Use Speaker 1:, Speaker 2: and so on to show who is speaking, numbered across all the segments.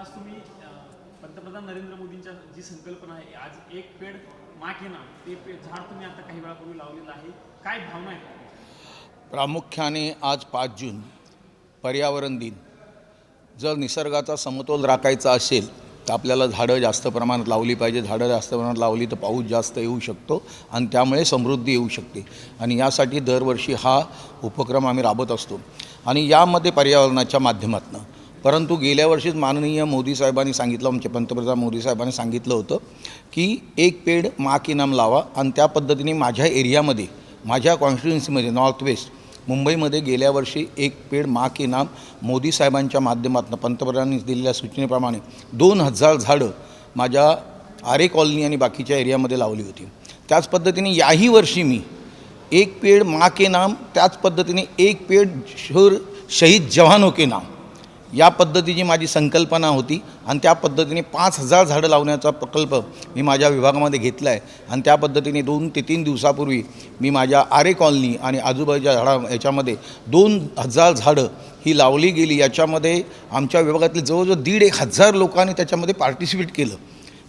Speaker 1: आज तुम्ही पंतप्रधान नरेंद्र मोदींच्या जी संकल्पना आहे आज एक पेड मा ना ते झाड तुम्ही आता काही वेळापूर्वी लावलेलं आहे. काय भावना आहे
Speaker 2: प्रामुख्याने आज पाच जून पर्यावरण दिन. जर निसर्गाचा समतोल राखायचा असेल तर आपल्याला झाडं जास्त प्रमाणात लावली पाहिजे. झाडं जास्त प्रमाणात लावली तर पाऊस जास्त येऊ शकतो आणि त्यामुळे समृद्धी येऊ शकते. आणि यासाठी दरवर्षी हा उपक्रम आम्ही राबत असतो. आणि यामध्ये पर्यावरणाच्या माध्यमातून परंतु गेल्या वर्षीच माननीय मोदी साहेबांनी सांगितलं आमचे पंतप्रधान मोदी साहेबांनी सांगितलं होतं की एक पेड मा की नाम लावा आणि त्या पद्धतीने माझ्या एरियामध्ये माझ्या कॉन्स्टिट्युन्सीमध्ये नॉर्थ वेस्ट मुंबईमध्ये गेल्या वर्षी एक पेड मा के नाम मोदी साहेबांच्या माध्यमातून पंतप्रधानांनी दिलेल्या सूचनेप्रमाणे दोन हजार झाडं माझ्या आरे कॉलनी आणि बाकीच्या एरियामध्ये लावली होती. त्याच पद्धतीने याही वर्षी मी एक पेड मा के नाम त्याच पद्धतीने एक पेड शूर शहीद जवानों हो के नाम या पद्धतीची माझी संकल्पना होती आणि त्या पद्धतीने पाच हजार झाडं लावण्याचा प्रकल्प मी माझ्या विभागामध्ये घेतला आहे आणि त्या पद्धतीने दोन ते तीन दिवसापूर्वी मी माझ्या आरे कॉलनी आणि आजूबाजूच्या झाडा याच्यामध्ये दोन हजार झाडं ही लावली गेली. याच्यामध्ये आमच्या विभागातले जवळजवळ दीड एक हजार लोकांनी त्याच्यामध्ये पार्टिसिपेट केलं.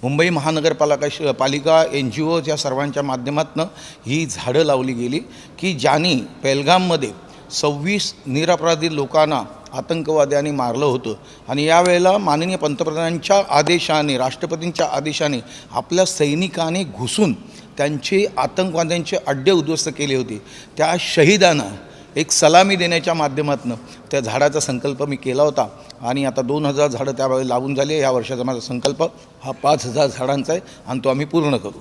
Speaker 2: मुंबई महानगरपालिका श पालिका एन जी ओज या सर्वांच्या माध्यमातून ही झाडं लावली गेली की ज्यांनी पेलगाममध्ये सव्वीस निरपराधी लोकांना आतंकवाद्यांनी मारलं होतं. आणि यावेळेला माननीय पंतप्रधानांच्या आदेशाने राष्ट्रपतींच्या आदेशाने आपल्या सैनिकाने घुसून त्यांचे आतंकवाद्यांचे अड्डे उद्ध्वस्त केले होते. त्या शहीदांना एक सलामी देण्याच्या माध्यमातून त्या झाडाचा संकल्प मी केला होता. आणि आता दोन हजार झाडं त्यावेळी लावून झाली या वर्षाचा माझा संकल्प हा पाच हजार झाडांचा आहे आणि तो आम्ही पूर्ण करू.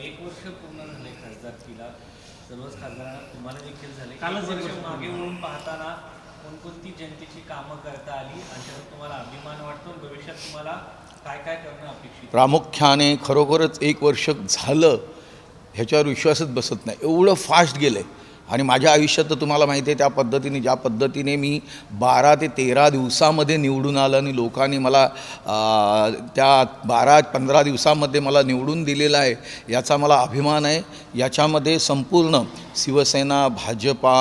Speaker 3: एक वर्ष पूर्ण झाले खासदारकीला सर्वच खासदारांना तुम्हाला देखील झाले
Speaker 1: कालच
Speaker 3: एक
Speaker 1: एक
Speaker 3: वर्ष
Speaker 1: वर्ष
Speaker 3: मागे वळून पाहताना कोणकोणती जनतेची कामं करता आली आणि त्याचा तुम्हाला अभिमान वाटतो आणि भविष्यात तुम्हाला काय काय करणं अपेक्षित
Speaker 2: प्रामुख्याने खरोखरच एक वर्ष झालं ह्याच्यावर विश्वासच बसत नाही. एवढं फास्ट गेलं आहे आणि माझ्या आयुष्यात तर तुम्हाला माहिती आहे त्या पद्धतीने ज्या पद्धतीने मी बारा ते तेरा दिवसामध्ये निवडून आलं आणि लोकांनी मला त्या बारा पंधरा दिवसामध्ये मला निवडून दिलेलं आहे याचा मला अभिमान आहे. याच्यामध्ये संपूर्ण शिवसेना भाजपा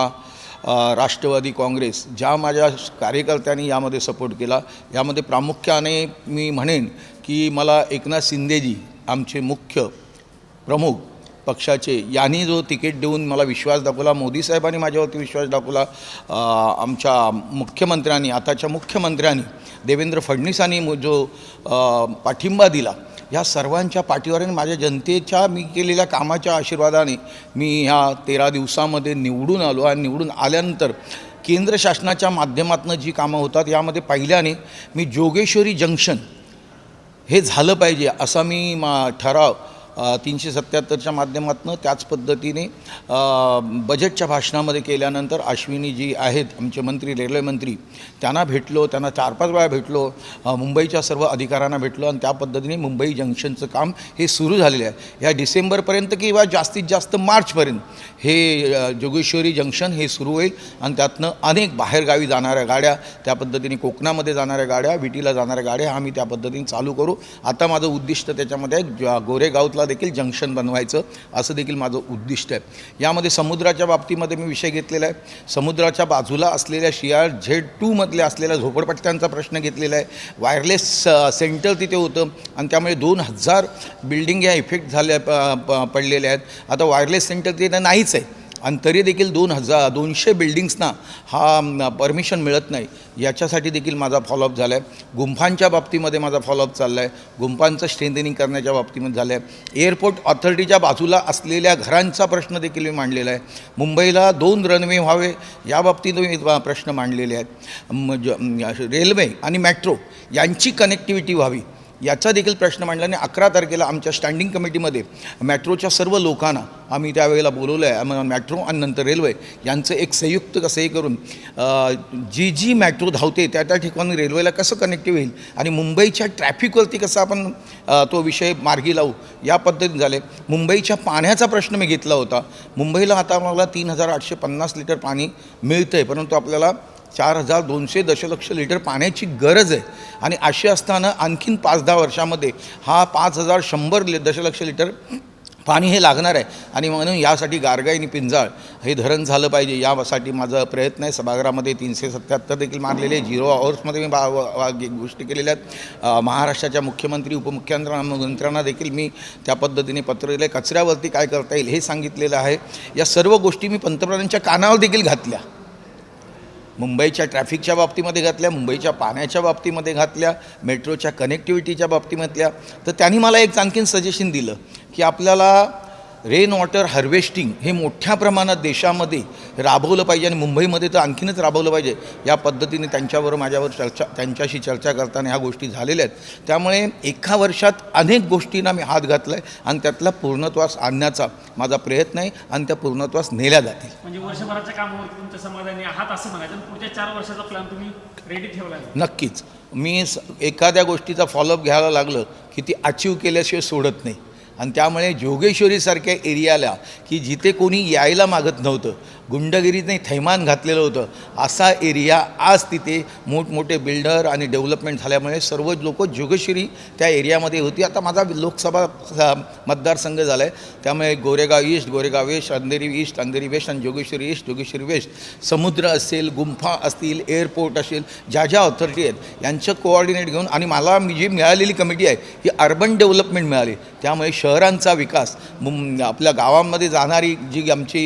Speaker 2: राष्ट्रवादी काँग्रेस ज्या माझ्या कार्यकर्त्यांनी यामध्ये सपोर्ट केला यामध्ये प्रामुख्याने मी म्हणेन की मला एकनाथ शिंदेजी आमचे मुख्य प्रमुख पक्षाचे यांनी जो तिकीट देऊन मला विश्वास दाखवला मोदी साहेबांनी माझ्यावरती विश्वास दाखवला आमच्या मुख्यमंत्र्यांनी आताच्या मुख्यमंत्र्यांनी देवेंद्र फडणवीसांनी जो पाठिंबा दिला या सर्वांच्या पाठीवर आणि माझ्या जनतेच्या मी केलेल्या कामाच्या आशीर्वादाने मी ह्या तेरा दिवसामध्ये निवडून आलो आणि निवडून आल्यानंतर केंद्र शासनाच्या माध्यमातून जी कामं होतात यामध्ये पहिल्याने मी जोगेश्वरी जंक्शन हे झालं पाहिजे असा मी मा ठराव तीनशे सत्त्याहत्तरच्या माध्यमातून त्याच पद्धतीने बजेटच्या भाषणामध्ये केल्यानंतर अश्विनी जी आहेत आमचे मंत्री रेल्वेमंत्री त्यांना भेटलो त्यांना चार पाच वेळा भेटलो मुंबईच्या सर्व अधिकाऱ्यांना भेटलो आणि त्या पद्धतीने मुंबई जंक्शनचं काम हे सुरू झालेलं आहे. या डिसेंबरपर्यंत किंवा जास्तीत जास्त मार्चपर्यंत हे जोगेश्वरी जंक्शन हे सुरू होईल आणि त्यातनं अनेक बाहेरगावी जाणाऱ्या गाड्या त्या पद्धतीने कोकणामध्ये जाणाऱ्या गाड्या विटीला जाणाऱ्या गाड्या आम्ही त्या पद्धतीने चालू करू. आता माझं उद्दिष्ट त्याच्यामध्ये आहे, ज- देखील जंक्शन बनवायचं असं देखील माझं उद्दिष्ट आहे. यामध्ये समुद्राच्या बाबतीमध्ये मी विषय घेतलेला आहे. समुद्राच्या बाजूला असलेल्या शियाळ झेड टूमधल्या असलेल्या झोपडपट्ट्यांचा प्रश्न घेतलेला आहे. वायरलेस सेंटर तिथे होतं आणि त्यामुळे दोन हजार बिल्डिंग या इफेक्ट झाल्या प- प- पडलेल्या आहेत. आता वायरलेस सेंटर तिथे नाहीच आहे. आणि तरी देखील दोन हजार दोनशे बिल्डिंग्सना हा परमिशन मिळत नाही. याच्यासाठी देखील माझा फॉलोअप झाला आहे गुंफांच्या बाबतीमध्ये माझा फॉलोअप चालला आहे गुंफांचं स्ट्रेंथनिंग करण्याच्या बाबतीमध्ये झालं आहे एअरपोर्ट ऑथॉरिटीच्या बाजूला असलेल्या घरांचा प्रश्न देखील मी मांडलेला आहे. मुंबईला दोन रनवे व्हावे या बाबतीत मी प्रश्न मांडलेले आहेत. म- ज- रेल्वे आणि मेट्रो यांची कनेक्टिव्हिटी व्हावी. याचा देखील प्रश्न मांडला आणि अकरा तारखेला आमच्या स्टँडिंग कमिटीमध्ये मेट्रोच्या सर्व लोकांना आम्ही त्यावेळेला बोलवलं आहे मेट्रो आणि नंतर रेल्वे यांचं एक संयुक्त कसं हे करून जी जी मेट्रो धावते त्या त्या ठिकाणी रेल्वेला कसं कनेक्टिव्ह होईल आणि मुंबईच्या ट्रॅफिकवरती कसं आपण तो विषय मार्गी लावू या पद्धतीने झाले. मुंबईच्या पाण्याचा प्रश्न मी घेतला होता. मुंबईला आता मला तीन हजार आठशे पन्नास लिटर पाणी मिळतं आहे परंतु आपल्याला चार हजार दोनशे दशलक्ष लिटर पाण्याची गरज आहे. आणि अशी असताना आणखीन पाच दहा वर्षामध्ये हा पाच हजार शंभर लि दशलक्ष लिटर पाणी हे लागणार आहे. आणि म्हणून यासाठी गारगाई आणि पिंजाळ हे धरण झालं पाहिजे. यासाठी माझा प्रयत्न आहे. सभागृहामध्ये तीनशे सत्याहत्तर देखील मारलेले झिरो आवर्समध्ये मी बा वा- गोष्टी केलेल्या आहेत. महाराष्ट्राच्या मुख्यमंत्री उपमुख्यमंत्र्यांना देखील मी त्या पद्धतीने पत्र दिले कचऱ्यावरती काय करता येईल हे सांगितलेलं आहे. या सर्व गोष्टी मी पंतप्रधानांच्या कानावर देखील घातल्या. मुंबईच्या ट्रॅफिकच्या बाबतीमध्ये घातल्या मुंबईच्या पाण्याच्या बाबतीमध्ये घातल्या मेट्रोच्या कनेक्टिव्हिटीच्या बाबतीमधल्या तर त्यांनी मला एक आणखीन सजेशन दिलं की आपल्याला रेन वॉटर हार्वेस्टिंग हे मोठ्या प्रमाणात देशामध्ये राबवलं पाहिजे आणि मुंबईमध्ये तर आणखीनच राबवलं पाहिजे. या पद्धतीने त्यांच्यावर माझ्यावर चर्चा त्यांच्याशी चर्चा करताना ह्या गोष्टी झालेल्या आहेत. त्यामुळे एका वर्षात अनेक गोष्टींना मी हात घातला आहे आणि त्यातला पूर्णत्वास आणण्याचा माझा प्रयत्न आहे आणि त्या पूर्णत्वास नेल्या जातील.
Speaker 1: म्हणजे वर्षभराच्या कामावरती तुमच्या समाधानी आहात असं म्हणायचं पुढच्या चार वर्षाचा प्लॅन तुम्ही रेडी ठेवला
Speaker 2: नक्कीच. मी स एखाद्या गोष्टीचा फॉलोअप घ्यायला लागलं की ती अचीव केल्याशिवाय सोडत नाही. आणि त्यामुळे जोगेश्वरीसारख्या एरियाला की जिथे कोणी यायला मागत नव्हतं गुंडगिरीने थैमान घातलेलं होतं असा एरिया आज तिथे मोठमोठे बिल्डर आणि डेव्हलपमेंट झाल्यामुळे सर्व लोक जोगेश्वरी त्या एरियामध्ये होती. आता माझा लोकसभा मतदारसंघ झाला आहे त्यामुळे Goregaon east Goregaon west Andheri east Andheri west आणि जोगेश्वरी ईस्ट जोगेश्वरी वेस्ट. समुद्र असेल गुंफा असतील एअरपोर्ट असेल ज्या ज्या ऑथॉरिटी आहेत यांचं कोऑर्डिनेट घेऊन आणि मला जी मिळालेली कमिटी आहे ही अर्बन डेव्हलपमेंट मिळाली. त्यामुळे शहरांचा विकास मुं आपल्या गावांमध्ये जाणारी जी आमची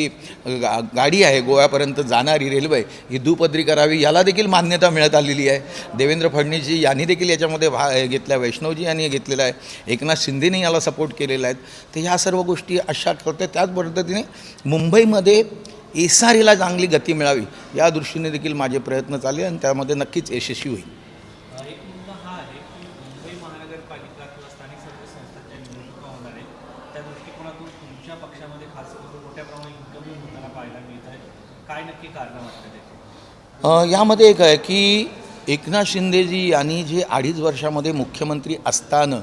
Speaker 2: गा गाडी आहे गोव्यापर्यंत जाणारी रेल्वे ही दुपदरी करावी याला देखील मान्यता मिळत आलेली आहे. देवेंद्र फडणवीसजी यांनी देखील याच्यामध्ये भा घेतल्या वैष्णवजी यांनी घेतलेला आहे. एकनाथ शिंदेने याला सपोर्ट केलेला आहे. तर ह्या सर्व गोष्टी अशा करते त्याच पद्धतीने मुंबईमध्ये एस चांगली गती मिळावी या दृष्टीने देखील माझे प्रयत्न चालले आणि त्यामध्ये नक्कीच यशस्वी होईल
Speaker 3: अ, एक मुद्दा हा आहे की मुंबई महानगरपालिका किंवा स्थानिक स्वराज्य संस्थांच्या निवडणुका होणार आहेत त्या दृष्टिकोनातून तुमच्या पक्षामध्ये खास करून मोठ्या प्रमाणात इन्कमिंग होताना पाहायला मिळत आहे. काय नक्की कारण वाटतं
Speaker 2: यामध्ये एक आहे की एकनाथ शिंदेजी यांनी जे अडीच वर्षामध्ये मुख्यमंत्री असताना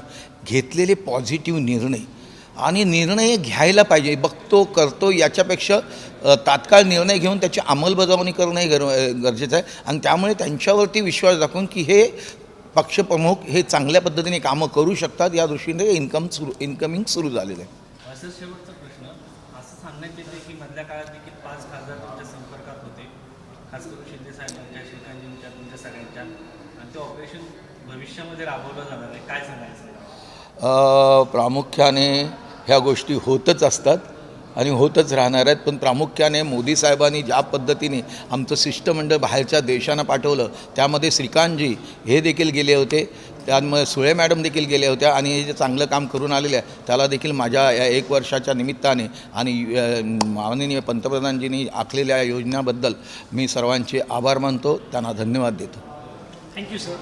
Speaker 2: घेतलेले पॉझिटिव्ह निर्णय आणि निर्णय घ्यायला पाहिजे बघतो करतो याच्यापेक्षा तात्काळ निर्णय घेऊन त्याची अंमलबजावणी करणंही गर गरजेचं आहे. आणि त्यामुळे त्यांच्यावरती विश्वास दाखवून की हे पक्षप्रमुख हे चांगल्या पद्धतीने कामं करू शकतात या दृष्टीने इन्कम सुरू इन्कमिंग सुरू झालेलं आहे.
Speaker 3: सर शेवटचा प्रश्न. असं सांगण्यात येते की मधल्या काळात देखील पाच खासदार तुमच्या संपर्कात होते. खास करून शिंदे साहेबांच्या श्रीकांतजींच्या तुमच्या सगळ्यांच्या. आणि ते ऑपरेशन भविष्यामध्ये राबवलं जाणार आहे. काय सांगायचं?
Speaker 2: प्रामुख्याने ह्या गोष्टी होतच असतात आणि होतच राहणार आहेत. पण प्रामुख्याने मोदी साहेबांनी ज्या पद्धतीने आमचं शिष्टमंडळ बाहेरच्या देशांना पाठवलं त्यामध्ये श्रीकांतजी हे देखील गेले होते. त्यामुळे सुळे मॅडम देखील गेल्या होत्या आणि हे जे चांगलं काम करून आलेल्या आहे त्याला देखील माझ्या या एक वर्षाच्या निमित्ताने आणि माननीय पंतप्रधानजींनी आखलेल्या योजनेबद्दल मी सर्वांचे आभार मानतो. त्यांना धन्यवाद देतो.
Speaker 1: Thank you sir